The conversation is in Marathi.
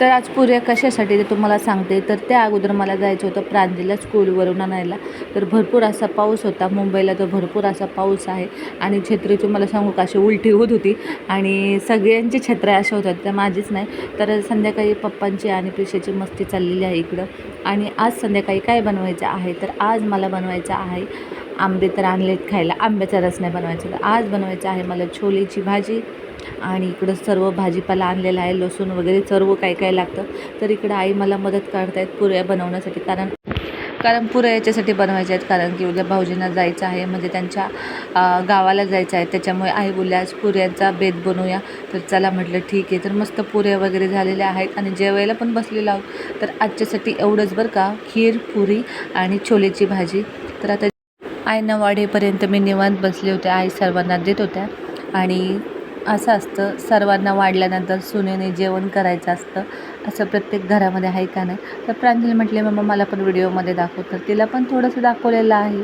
तर आज पुऱ्या कशासाठी ते तुम्हाला सांगते. तर त्या अगोदर मला जायचं होतं प्रांजलीला स्कूलवरून आणायला. तर भरपूर असा पाऊस होता. मुंबईला तर भरपूर असा पाऊस आहे. आणि छत्री तुम्हाला सांगू का अशी उलटी होत होती. आणि सगळ्यांची छत्र्या अशा होत्या. त्या माझीच नाही. तर संध्याकाळी पप्पांची आणि प्रिशाची मस्ती चाललेली आहे इकडं. आणि आज संध्याकाळी काय बनवायचं आहे? तर आज मला बनवायचं आहे आंबे तर आणलेत खायला. आंब्याचा रस नाही बनवायचा. तर आज बनवायचं आहे मला छोलेची भाजी. आणि इकडं सर्व भाजीपाला आणलेला आहे लसूण वगैरे सर्व काय काय लागतं तर इकडं आई मला मदत करतायत पुऱ्या बनवण्यासाठी. कारण कारण पुऱ्या याच्यासाठी बनवायच्या आहेत कारण की उद्या भाऊजींना जायचं आहे म्हणजे त्यांच्या गावाला जायचं आहे त्याच्यामुळे आई बोलल्या आज पुऱ्यांचा बेत बनवूया. तर चला म्हटलं ठीक आहे. तर मस्त पुऱ्या वगैरे झालेल्या आहेत आणि जेवायला पण बसलेलो आहोत. तर आजच्यासाठी एवढंच बरं का खीर पुरी आणि छोलेची भाजी. तर आता आईना वाढेपर्यंत मी निवांत बसले होते आई सर्वांना देत होत्या. आणि असं असतं सर्वांना वाढल्यानंतर सुनेने जेवण करायचं असतं. असं प्रत्येक घरामध्ये आहे का नाही? तर प्रांजली म्हटले मम्मा मला पण व्हिडिओमध्ये दाखव. तर तिला पण थोडंसं दाखवलेलं आहे.